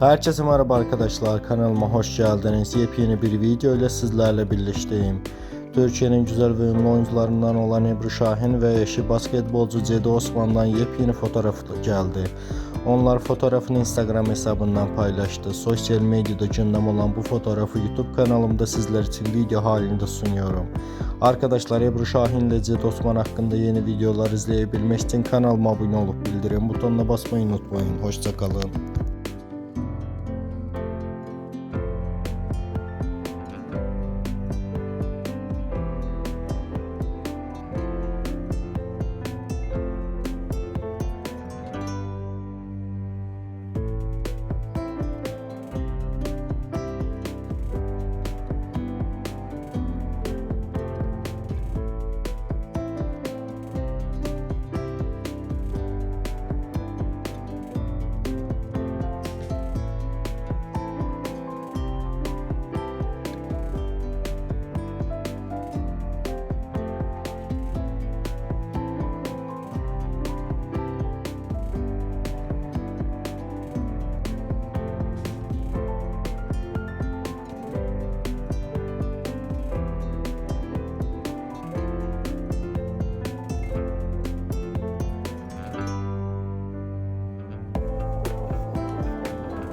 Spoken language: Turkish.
Herkese merhaba arkadaşlar kanalıma hoş geldiniz. Yepyeni bir video ile sizlerle birlikteyim. Türkiye'nin güzel ve ünlü oyuncularından olan Ebru Şahin ve eşi basketbolcu Cedi Osman'dan yepyeni fotoğraf geldi. Onlar fotoğrafını Instagram hesabından paylaştı. Sosyal medyada gündem olan bu fotoğrafı YouTube kanalımda sizler için video halinde sunuyorum. Arkadaşlar Ebru Şahin ile Cedi Osman hakkında yeni videolar izleyebilmek için kanalıma abone olup bildirim butonuna basmayı unutmayın. Hoşçakalın.